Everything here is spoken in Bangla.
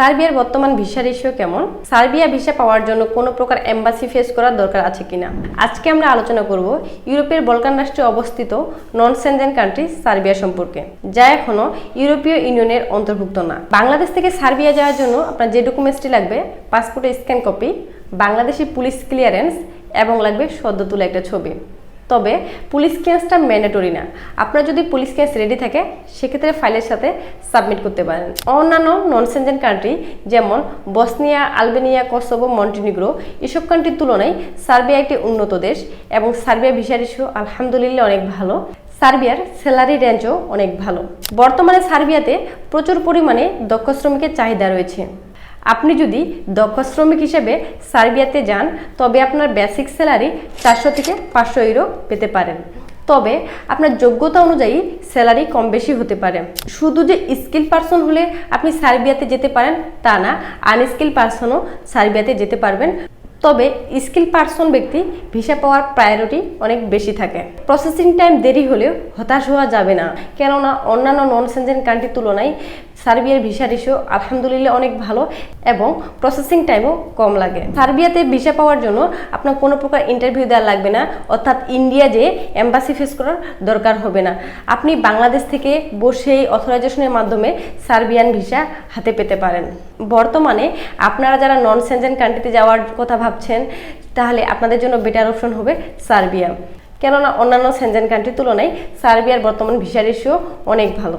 সার্বিয়ার বর্তমান ভিসা রেশিও কেমন? সার্বিয়া ভিসা পাওয়ার জন্য কোনো প্রকার এম্বাসি ফেস করার দরকার আছে কিনা? আজকে আমরা আলোচনা করব ইউরোপের বলকান রাষ্ট্রে অবস্থিত নন সেনজেন কান্ট্রি সার্বিয়া সম্পর্কে, যা এখনও ইউরোপীয় ইউনিয়নের অন্তর্ভুক্ত না। বাংলাদেশ থেকে সার্বিয়া যাওয়ার জন্য আপনার যে ডকুমেন্টসটি লাগবে, পাসপোর্টের scan copy, Bangladeshi police clearance এবং লাগবে সদ্য তোলা একটা ছবি। তবে পুলিশ কেসটা ম্যান্ডেটরি না। আপনার যদি পুলিশ কেস রেডি থাকে, সেক্ষেত্রে ফাইলের সাথে সাবমিট করতে পারেন। অন্যান্য নন সেনজেন কান্ট্রি যেমন বসনিয়া আলবেনিয়া কসোভো মন্টিনিগ্রো এসব কান্ট্রির তুলনায় সার্বিয়া একটি উন্নত দেশ এবং সার্বিয়া ভিসার ইস্যু আলহামদুলিল্লাহ অনেক ভালো। সার্বিয়ার স্যালারি রেঞ্জও অনেক ভালো। বর্তমানে সার্বিয়াতে প্রচুর পরিমাণে দক্ষ শ্রমিকের চাহিদা রয়েছে। আপনি যদি দক্ষ শ্রমিক হিসেবে সার্বিয়াতে যান, তবে আপনার বেসিক স্যালারি চারশো থেকে পাঁচশো ইউরো পেতে পারেন। তবে আপনার যোগ্যতা অনুযায়ী স্যালারি কম বেশি হতে পারে। শুধু যে স্কিল পারসন হলে আপনি সার্বিয়াতে যেতে পারেন, তা না আনস্কিল পারসনও সার্বিয়াতে যেতে পারবেন। তবে স্কিল পারসন ব্যক্তি ভিসা পাওয়ার প্রায়োরিটি অনেক বেশি থাকে। প্রসেসিং টাইম দেরি হলেও হতাশ হওয়া যাবে না। কেননা অন্যান্য নন সেনজেন কান্ট্রির তুলনায় সার্বিয়ার ভিসা রেশিও আলহামদুলিল্লাহ অনেক ভালো এবং প্রসেসিং টাইমও কম লাগে। সার্বিয়াতে ভিসা পাওয়ার জন্য আপনার কোনো প্রকার ইন্টারভিউ দেওয়া লাগবে না, অর্থাৎ ইন্ডিয়া যে এম্বাসি ফেস করার দরকার হবে না। আপনি বাংলাদেশ থেকে বসেই অথরাইজেশনের মাধ্যমে সার্বিয়ান ভিসা হাতে পেতে পারেন। বর্তমানে আপনারা যারা নন সেনজেন কান্ট্রিতে যাওয়ার কথা ভাবছেন, তাহলে আপনাদের জন্য বেটার অপশন হবে সার্বিয়া। কেননা অন্যান্য সেনজেন কান্ট্রির তুলনায় সার্বিয়ার বর্তমান ভিসা রেশিও অনেক ভালো।